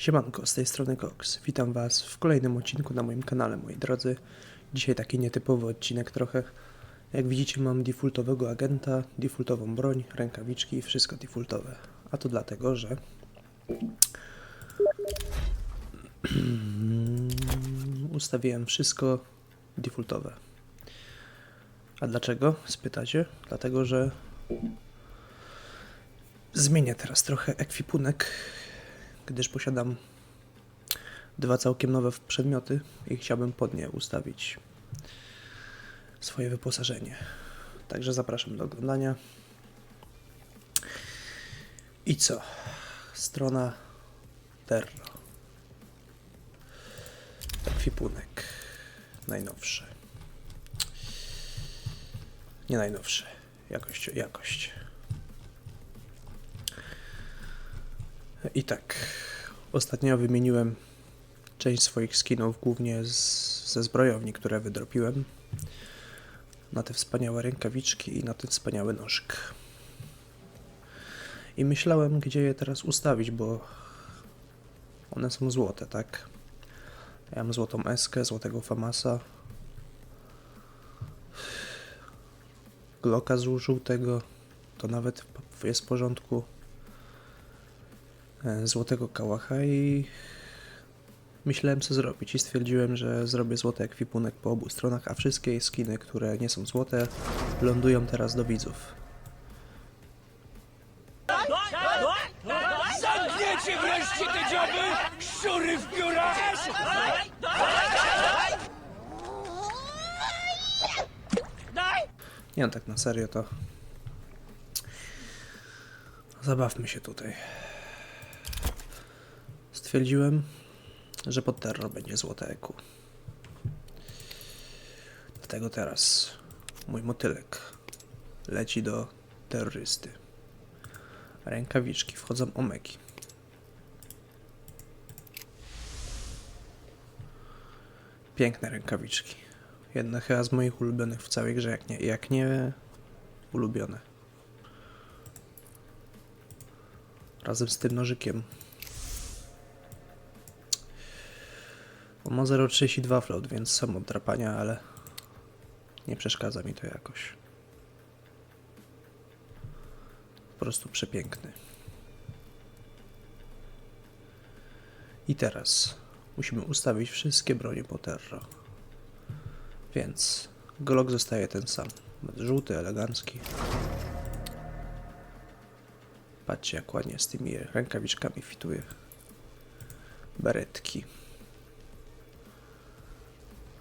Siemanko, z tej strony Cox. Witam Was w kolejnym odcinku na moim kanale, moi drodzy. Dzisiaj taki nietypowy odcinek trochę. Jak widzicie mam defaultowego agenta, defaultową broń, rękawiczki, wszystko defaultowe. A to dlatego, że... Ustawiłem wszystko defaultowe. A dlaczego? Spytacie? Dlatego, że zmienię teraz trochę ekwipunek, gdyż posiadam dwa całkiem nowe przedmioty i chciałbym pod nie ustawić swoje wyposażenie. Także zapraszam do oglądania. I co? Strona Terra. Ekwipunek. Najnowszy. Nie najnowszy. Jakość, jakość. I tak, ostatnio wymieniłem część swoich skinów, głównie z, ze zbrojowni, które wydropiłem, na te wspaniałe rękawiczki i na ten wspaniały nożyk. I myślałem, gdzie je teraz ustawić, bo one są złote, tak? Ja mam złotą eskę, złotego famasa, Glocka z żółtego, to nawet jest w porządku złotego kałacha i myślałem co zrobić i stwierdziłem, że zrobię złoty ekwipunek po obu stronach, a wszystkie skiny, które nie są złote, lądują teraz do widzów. Zamkniecie wreszcie te dzioby! Szczury w piórach! Nie no, tak na serio to... Zabawmy się tutaj. Stwierdziłem, że pod terror będzie złote eku. Dlatego teraz mój motylek leci do terrorysty. Rękawiczki wchodzą omegi. Piękne rękawiczki. Jedna chyba z moich ulubionych w całej grze, jak nie, jak nie ulubione. Razem z tym nożykiem. Ma 0,32 float, więc są od drapania, ale nie przeszkadza mi to jakoś. Po prostu przepiękny. I teraz musimy ustawić wszystkie bronie po terro. Więc Glock zostaje ten sam. Żółty, elegancki. Patrzcie jak ładnie z tymi rękawiczkami fituje. Beretki.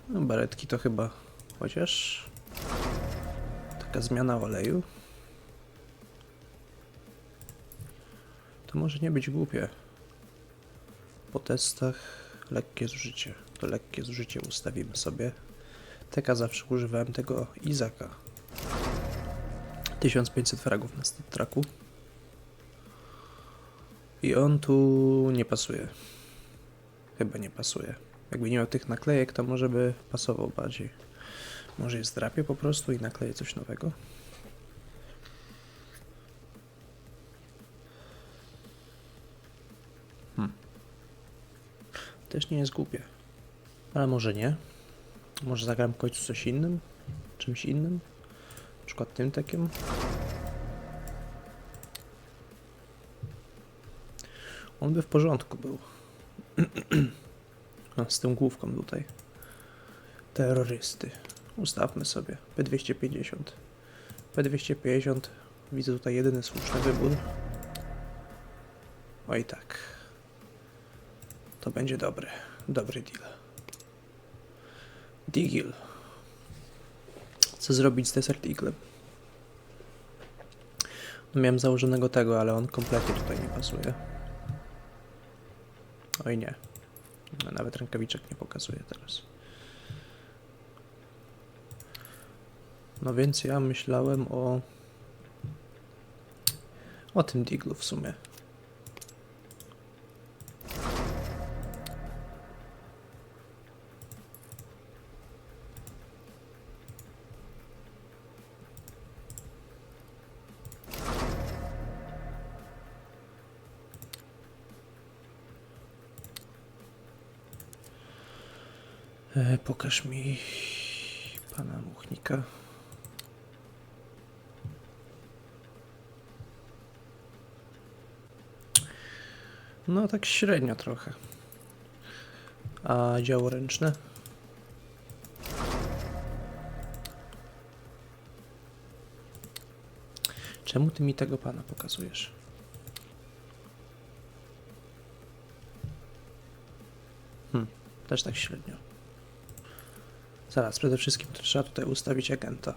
No beretki to chyba chociaż taka zmiana oleju. To może nie być głupie. Po testach lekkie zużycie. To lekkie zużycie ustawimy sobie. Teka zawsze używałem tego Izaka. 1500 fragów na stat tracku. I on tu nie pasuje. Chyba nie pasuje. Jakby nie miał tych naklejek, to może by pasował bardziej. Może je zdrapię po prostu i nakleję coś nowego. Hmm. Też nie jest głupie. Ale może nie. Może zagram w końcu coś innym? Czymś innym? Na przykład tym takim? On by w porządku był. Z tą główką tutaj. Terrorysty. Ustawmy sobie. P250. P250. Widzę tutaj jedyny słuszny wybór. Oj tak. To będzie dobry. Dobry deal. Digil. Co zrobić z Desert Eaglem? No miałem założonego tego, ale on kompletnie tutaj nie pasuje. Oj nie. No, Nawet rękawiczek nie pokazuje teraz. No więc ja myślałem o... O tym Diglu w sumie. E, pokaż mi pana Muchnika. No tak średnio trochę. A działo ręczne? Czemu ty mi tego pana pokazujesz? Hmm, też tak średnio. Zaraz, przede wszystkim to trzeba tutaj ustawić agenta.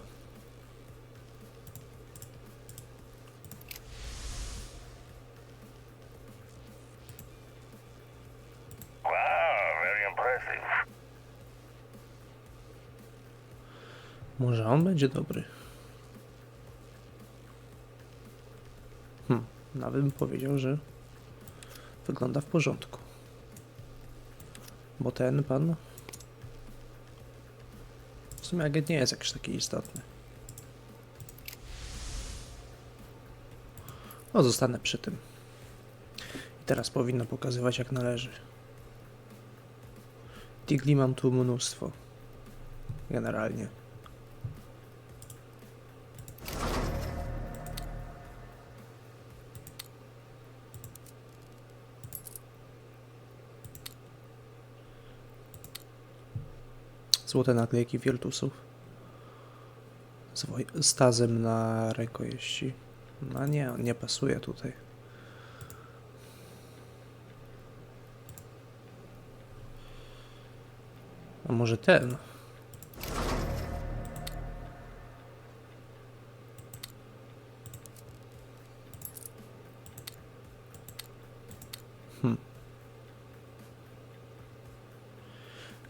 Może on będzie dobry. Hmm, nawet bym powiedział, że wygląda w porządku. Bo ten pan. W sumie agent nie jest jakiś taki istotny. No, zostanę przy tym. I teraz powinno pokazywać jak należy. Tigli mam tu mnóstwo. Generalnie. Złote naklejki Virtusów. Z, woj- z tazem na rękojeści. No nie, on nie pasuje tutaj. A może ten? Hmm.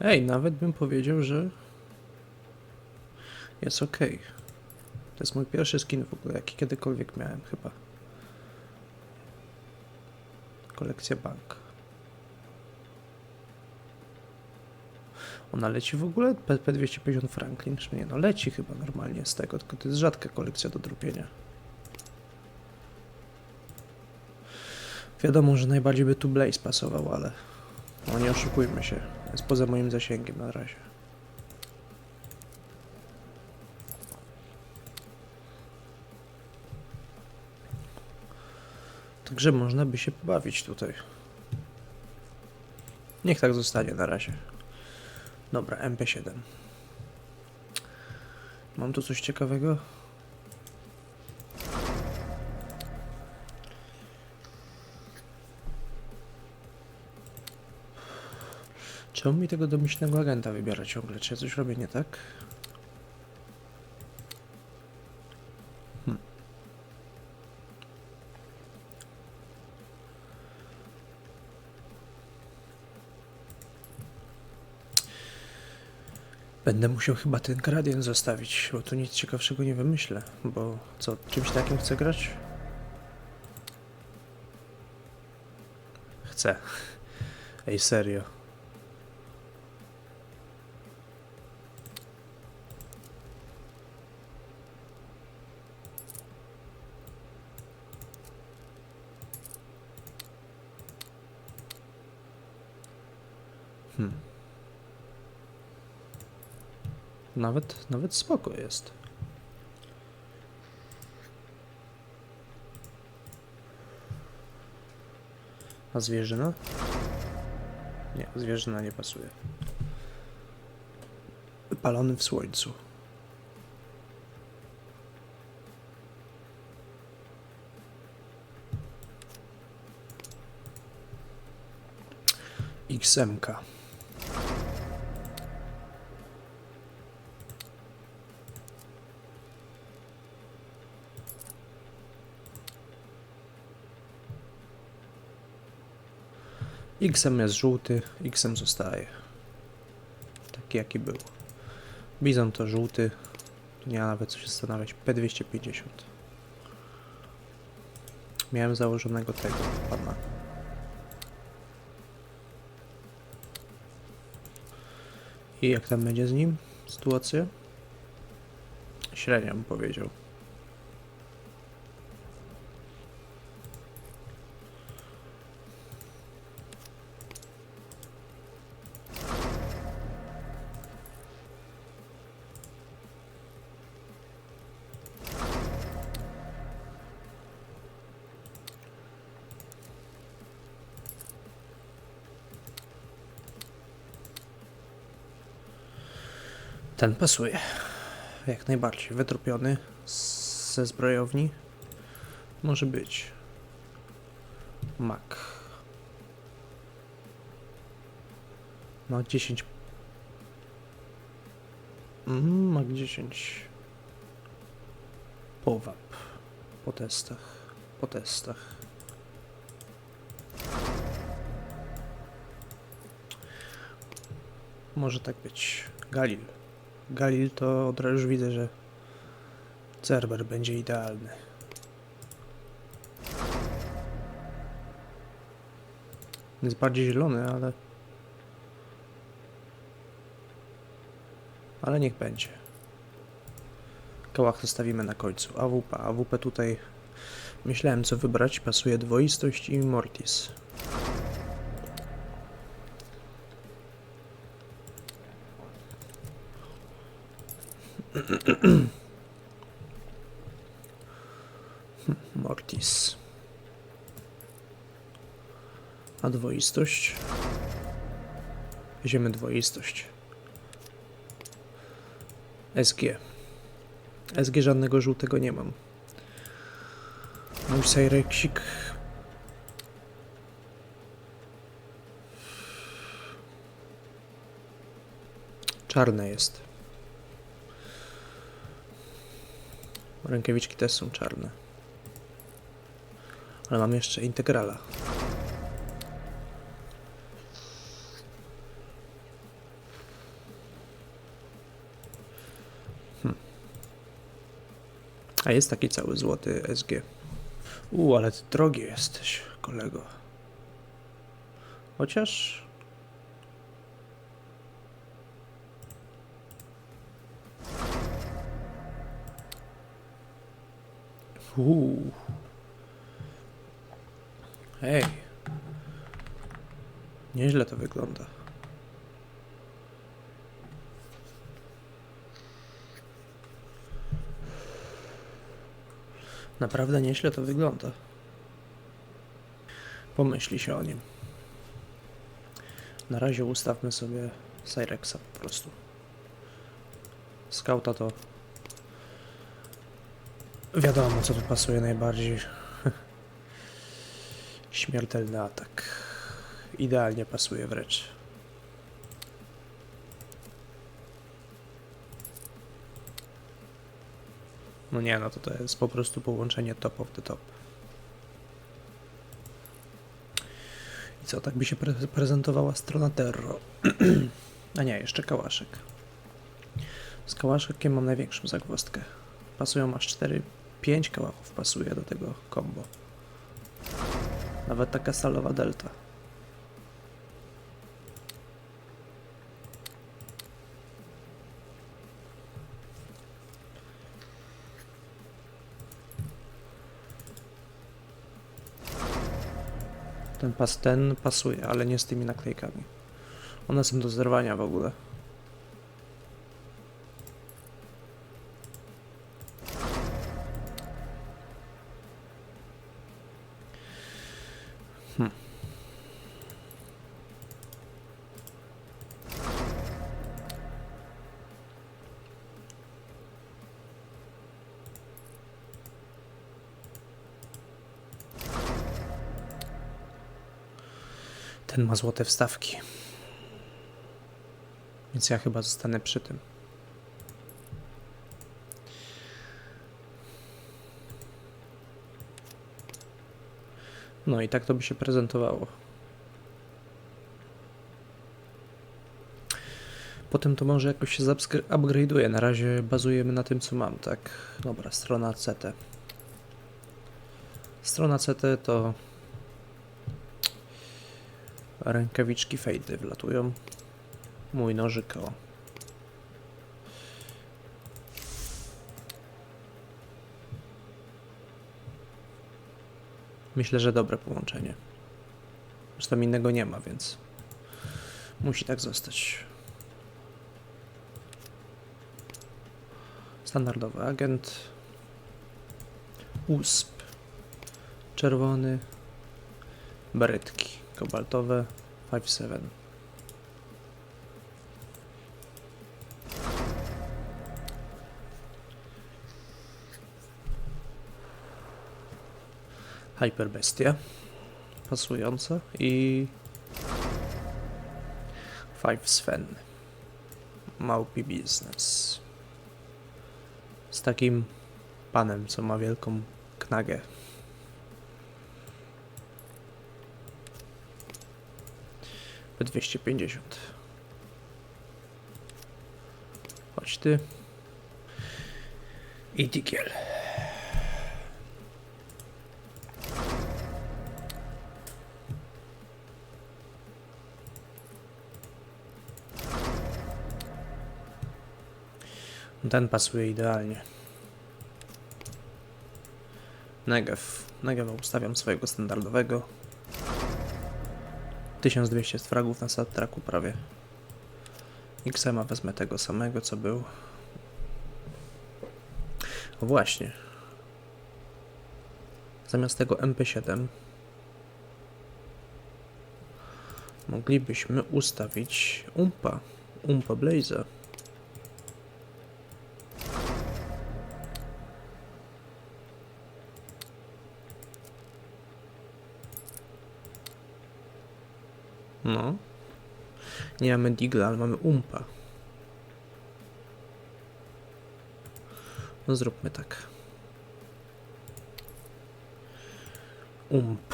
Ej, nawet bym powiedział, że jest ok. To jest mój pierwszy skin w ogóle, jaki kiedykolwiek miałem chyba. Kolekcja bank. Ona leci w ogóle? PP250 Franklin? Czy nie? No leci chyba normalnie z tego, tylko to jest rzadka kolekcja do drupienia. Wiadomo, że najbardziej by tu Blaze pasował, ale no nie oszukujmy się. Jest poza moim zasięgiem na razie. Także można by się pobawić tutaj. Niech tak zostanie na razie. Dobra, MP7. Mam tu coś ciekawego? Czemu mi tego domyślnego agenta wybiera ciągle? Czy ja coś robię nie tak? Hmm. Będę musiał chyba ten gradient zostawić, bo tu nic ciekawszego nie wymyślę. Bo co, czymś takim chcę grać? Chcę. Ej, serio. Hmm. Nawet, nawet spoko jest. A zwierzyna? Nie, zwierzyna nie pasuje. Wypalony w słońcu. XMK. XM jest żółty, XM zostaje. Taki jaki był. Bizon to żółty. Nie ma nawet co się zastanawiać. P250. Miałem założonego tego pana. I jak tam będzie z nim sytuacja? Średnio bym powiedział. Ten pasuje. Jak najbardziej. Wytrupiony z- ze zbrojowni. Może być. Mak. Mak 10. Mm, Mak 10. Powab. Po testach. Po testach. Może tak być. Galil. Galil to od razu już widzę, że Cerber będzie idealny. Jest bardziej zielony, ale... Ale niech będzie. Kołach zostawimy na końcu. AWP. AWP tutaj myślałem co wybrać. Pasuje dwoistość i Mortis. Mortis. A dwoistość? Weźmiemy dwoistość. SG. SG żadnego żółtego nie mam. Mój Cyreksik. Czarne jest. Rękawiczki też są czarne. Ale mam jeszcze integrala. Hmm. A jest taki cały złoty SG. U, ale ty drogi jesteś, kolego. Chociaż... Uuu. Hej. Nieźle to wygląda. Naprawdę nieźle to wygląda. Pomyśli się o nim. Na razie ustawmy sobie Cyrexa po prostu. Skauta to wiadomo co tu pasuje najbardziej. Śmiertelny atak. Idealnie pasuje wręcz. No nie, no to to jest po prostu połączenie top of the top. I co, tak by się pre prezentowała strona Terro. A nie, jeszcze kałaszek. Z kałaszkiem mam największą zagwozdkę. Pasują aż 4, 5 kałachów pasuje do tego combo. Nawet taka stalowa delta. Ten pas ten pasuje, ale nie z tymi naklejkami. One są do zerwania w ogóle. Ten ma złote wstawki. Więc ja chyba zostanę przy tym. No i tak to by się prezentowało. Potem to może jakoś się upgrade'uje. Na razie bazujemy na tym, co mam, tak? Dobra, strona CT. Strona CT to Rękawiczki fejdy wlatują. Mój nożyk o. Myślę, że dobre połączenie. Zresztą innego nie ma, więc musi tak zostać. Standardowy agent. USP. Czerwony. Berytki Kobaltowe 5-7. Hyperbestie. Pasujące i... Five Sven. Małpi biznes. Z takim panem, co ma wielką knagę. 250. Chodź ty. I digiel. Ten pasuje idealnie. Negev. Negev ustawiam swojego standardowego. 1200 fragów na sad traku prawie. XM'a wezmę tego samego co był. O właśnie. Zamiast tego MP7 moglibyśmy ustawić umpa. Umpa Blaze. No. Nie mamy Digla, ale mamy Umpa. No zróbmy tak. Ump.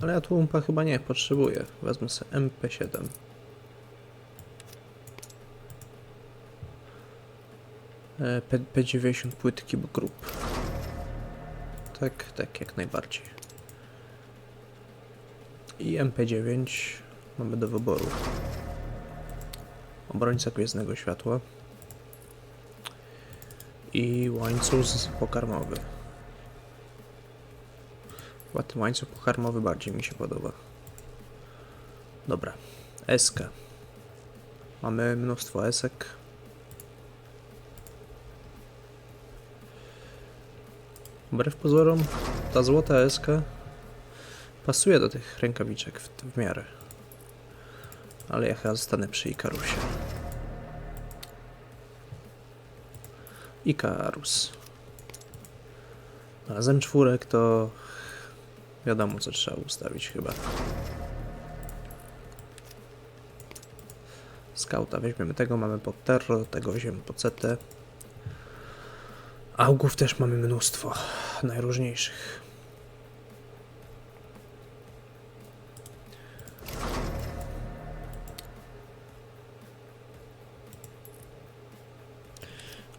Ale ja tu umpa chyba nie potrzebuję. Wezmę sobie MP7. E, P P90 płytki grup. Tak, tak, jak najbardziej. I MP9 mamy do wyboru. Obrońca Gwiezdnego Światła. I łańcuch pokarmowy. Chyba ten łańcuch pokarmowy bardziej mi się podoba. Dobra. SK. Mamy mnóstwo esek. Wbrew pozorom, ta złota SK pasuje do tych rękawiczek w, w miarę. Ale ja chyba zostanę przy Ikarusie. Ikarus. A zem czwórek to wiadomo co trzeba ustawić chyba. Skauta weźmiemy tego, mamy pod terror, tego weźmiemy pod CT. Augów też mamy mnóstwo, najróżniejszych.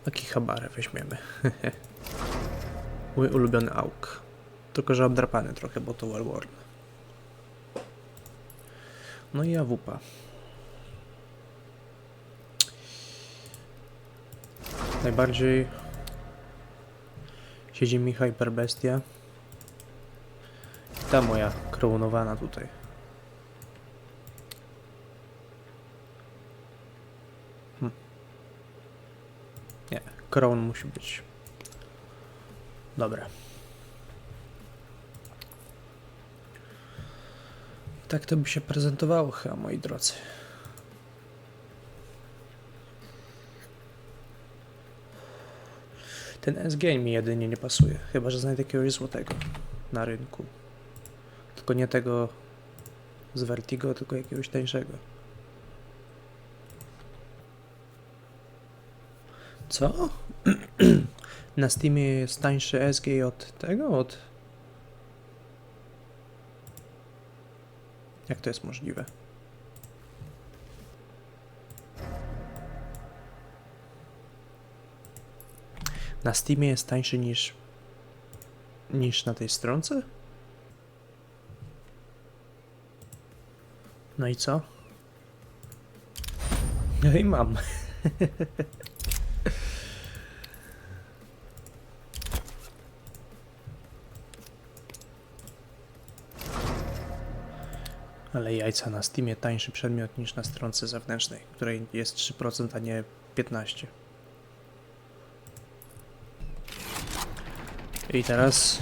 Akihabarę weźmiemy. Mój ulubiony auk. Tylko, że obdrapany trochę, bo to Wellworn. No i AWP. Najbardziej siedzi mi Hyperbestia. Ta moja krounowana tutaj. Hm. Nie, crown musi być. Dobra. Tak to by się prezentowało chyba, moi drodzy. Ten SG mi jedynie nie pasuje, chyba że znajdę jakiegoś złotego na rynku. Tylko nie tego z Vertigo, tylko jakiegoś tańszego. Co? na Steamie jest tańszy SG od tego? Od... Jak to jest możliwe? Na Steamie jest tańszy niż niż na tej stronce? No i co? No i mam. Ale jajca na Steamie tańszy przedmiot niż na stronce zewnętrznej, której jest 3%, a nie 15%. I teraz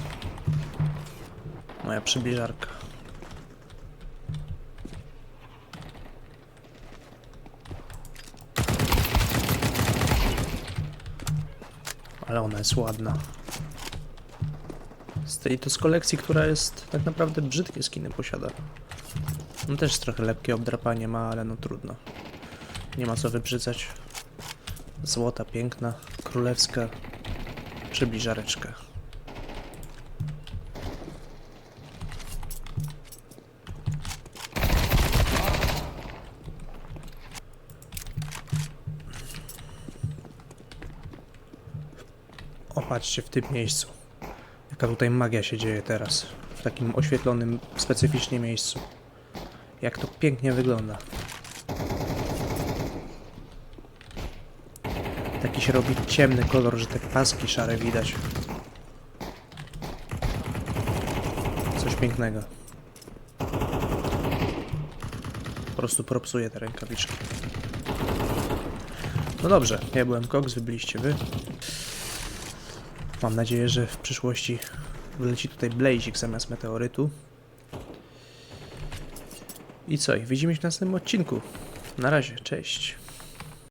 moja przybliżarka. Ale ona jest ładna. Z tej to z kolekcji, która jest tak naprawdę brzydkie skiny posiada. No też trochę lekkie obdrapanie ma, ale no trudno. Nie ma co wybrzydzać. Złota, piękna, królewska przybliżareczka. Patrzcie w tym miejscu. Jaka tutaj magia się dzieje teraz. W takim oświetlonym, specyficznie miejscu. Jak to pięknie wygląda. Taki się robi ciemny kolor, że te paski szare widać. Coś pięknego. Po prostu propsuję te rękawiczki. No dobrze, ja byłem Cox, wy byliście wy. Mam nadzieję, że w przyszłości wyleci tutaj Blazik zamiast meteorytu. I co? Widzimy się w następnym odcinku. Na razie, cześć.